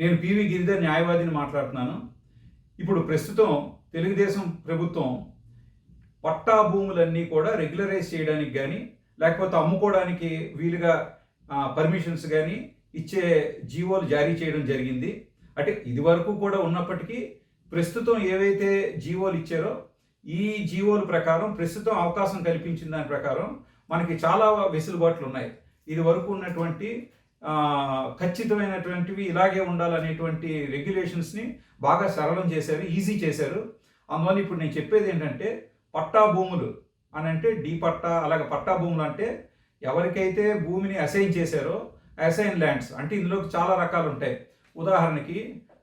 నేను పివి గిరిధర్ న్యాయవాదిని మాట్లాడుతున్నాను. ఇప్పుడు ప్రస్తుతం తెలుగుదేశం ప్రభుత్వం పట్టా భూములన్నీ కూడా రెగ్యులరైజ్ చేయడానికి కానీ లేకపోతే అమ్ముకోవడానికి వీలుగా పర్మిషన్స్ కానీ ఇచ్చే జీవోలు జారీ చేయడం జరిగింది. అంటే ఇది వరకు కూడా ఉన్నప్పటికీ ప్రస్తుతం ఏవైతే జీవోలు ఇచ్చారో ఈ జీవోల ప్రకారం ప్రస్తుతం అవకాశం కల్పించిన దాని ప్రకారం మనకి చాలా వెసులుబాట్లు ఉన్నాయి. ఇది వరకు ఉన్నటువంటి ఖచ్చితమైనటువంటివి ఇలాగే ఉండాలనేటువంటి రెగ్యులేషన్స్ని బాగా సరళం చేశారు ఈజీ చేశారు. అందువల్ల ఇప్పుడు నేను చెప్పేది ఏంటంటే పట్టా భూములు అని అంటే డీ పట్టా అలాగే పట్టా భూములు అంటే ఎవరికైతే భూమిని అసైన్ చేశారో అసైన్ ల్యాండ్స్ అంటే ఇందులో చాలా రకాలు ఉంటాయి. ఉదాహరణకి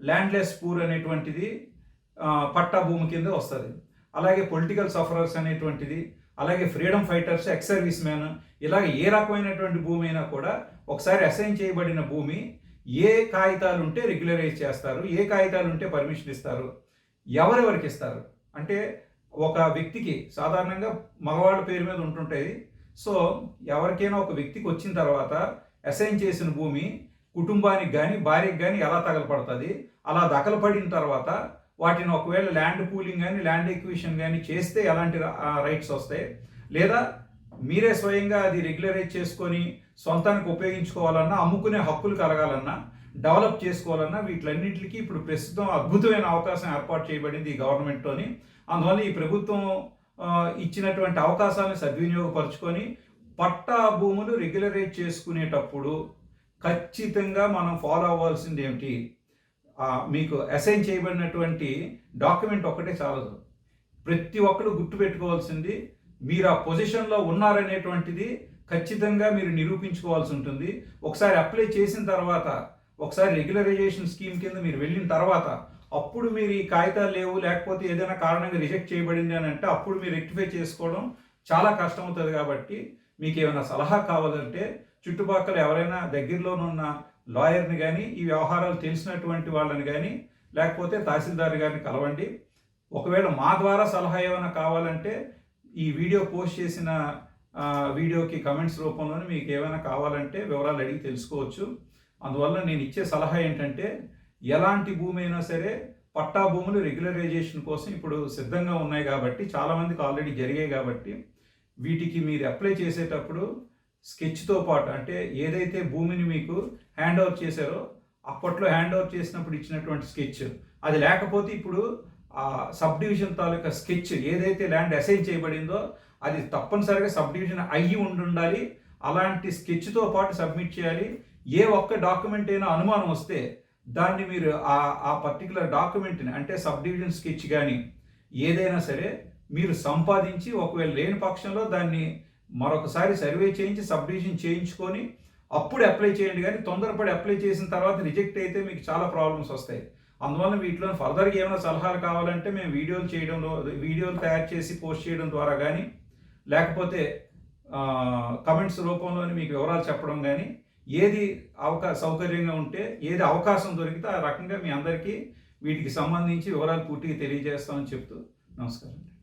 ల్యాండ్లెస్ పూర్ అనేటువంటిది పట్టా భూమి కింద వస్తుంది. అలాగే పొలిటికల్ సఫరర్స్ అనేటువంటిది అలాగే freedom fighters ex service man ఇలాగ ఏ రకమైనటువంటి భూమి అయినా కూడా ఒకసారి అసైన్ చేయబడిన భూమి ఏ కాగితాలు ఉంటే రెగ్యులరైజ్ చేస్తారు ఏ కాగితాలు ఉంటే పర్మిషన్ ఇస్తారు ఎవరెవరికి ఇస్తారు? అంటే ఒక వ్యక్తికి సాధారణంగా మగవాళ్ళ పేరు మీద ఉంటుంటుంది. సో ఎవరికైనా ఒక వ్యక్తికి వచ్చిన తర్వాత అసైన్ చేసిన భూమి కుటుంబానికి కానీ భార్యకి కానీ ఎలా తగలపడుతుంది? అలా దగలపడిన తర్వాత వాటిని ఒకవేళ ల్యాండ్ పూలింగ్ కానీ ల్యాండ్ ఎక్విషన్ కానీ చేస్తే ఎలాంటి రైట్స్ వస్తాయి? లేదా మీరే స్వయంగా అది రెగ్యులరైజ్ చేసుకొని సొంతానికి ఉపయోగించుకోవాలన్నా అమ్ముకునే హక్కులు కలగాలన్నా డెవలప్ చేసుకోవాలన్నా వీటిలన్నింటికి ఇప్పుడు ప్రస్తుతం అద్భుతమైన అవకాశం ఏర్పాటు చేయబడింది ఈ గవర్నమెంట్తోని. అందువల్ల ఈ ప్రభుత్వం ఇచ్చినటువంటి అవకాశాలను సద్వినియోగపరుచుకొని పట్టా భూములు రెగ్యులరైజ్ చేసుకునేటప్పుడు ఖచ్చితంగా మనం ఫాలో అవ్వాల్సింది ఏమిటి? మీకు అసైన్ చేయబడినటువంటి డాక్యుమెంట్ ఒక్కటే చాలదు. ప్రతి ఒక్కరు గుర్తుపెట్టుకోవాల్సింది మీరు ఆ పొజిషన్లో ఉన్నారనేటువంటిది ఖచ్చితంగా మీరు నిరూపించుకోవాల్సి ఉంటుంది. ఒకసారి అప్లై చేసిన తర్వాత ఒకసారి రెగ్యులరైజేషన్ స్కీమ్ కింద మీరు వెళ్ళిన తర్వాత అప్పుడు మీరు ఈ కాగితాలు లేవు లేకపోతే ఏదైనా కారణంగా రిజెక్ట్ చేయబడింది అని అంటే అప్పుడు మీరు రెక్టిఫై చేసుకోవడం చాలా కష్టం అవుతుంది కాబట్టి మీకు ఏమైనా సలహా కావాలంటే చుట్టుపక్కల ఎవరైనా దగ్గరలోనున్న లాయర్ని కానీ ఈ వ్యవహారాలు తెలిసినటువంటి వాళ్ళని కానీ లేకపోతే తహసీల్దార్ గారిని కలవండి. ఒకవేళ మా ద్వారా సలహా ఏమైనా కావాలంటే ఈ వీడియో పోస్ట్ చేసిన వీడియోకి కమెంట్స్ రూపంలోనే మీకు ఏమైనా కావాలంటే వివరాలు అడిగి తెలుసుకోవచ్చు. అందువల్ల నేను ఇచ్చే సలహా ఏంటంటే ఎలాంటి భూమి అయినా సరే పట్టా భూములు రెగ్యులరైజేషన్ కోసం ఇప్పుడు సిద్ధంగా ఉన్నాయి కాబట్టి చాలామందికి ఆల్రెడీ జరిగాయి కాబట్టి వీటికి మీరు అప్లై చేసేటప్పుడు స్కెచ్తో పాటు అంటే ఏదైతే భూమిని మీకు హ్యాండ్ ఓవర్ చేశారో అప్పట్లో హ్యాండ్ ఓవర్ చేసినప్పుడు ఇచ్చినటువంటి స్కెచ్. అది లేకపోతే ఇప్పుడు ఆ సబ్ డివిజన్ తాలూకా స్కెచ్ ఏదైతే ల్యాండ్ అసైన్ చేయబడిందో అది తప్పనిసరిగా సబ్ డివిజన్ అయ్యి ఉండి ఉండాలి అలాంటి స్కెచ్తో పాటు సబ్మిట్ చేయాలి. ఏ ఒక్క డాక్యుమెంట్ అయినా అనుమానం వస్తే దాన్ని మీరు ఆ ఆ పర్టికులర్ డాక్యుమెంట్ని అంటే సబ్ డివిజన్ స్కెచ్ కానీ ఏదైనా సరే మీరు సంపాదించి ఒకవేళ లేని పక్షంలో దాన్ని మరొకసారి సర్వే చేయించి సబ్ డివిజన్ చేయించుకొని అప్పుడు అప్లై చేయండి. కానీ తొందరపడి అప్లై చేసిన తర్వాత రిజెక్ట్ అయితే మీకు చాలా ప్రాబ్లమ్స్ వస్తాయి. అందువల్ల వీటిలో ఫర్దర్గా ఏమైనా సలహాలు కావాలంటే మేము వీడియోలు చేయడంలో వీడియోలు తయారు చేసి పోస్ట్ చేయడం ద్వారా కానీ లేకపోతే కమెంట్స్ రూపంలోని మీకు వివరాలు చెప్పడం కానీ ఏది అవకా సౌకర్యంగా ఉంటే ఏది అవకాశం దొరికితే ఆ రకంగా మీ అందరికీ వీటికి సంబంధించి వివరాలు పూర్తిగా తెలియజేస్తామని చెప్తూ నమస్కారం.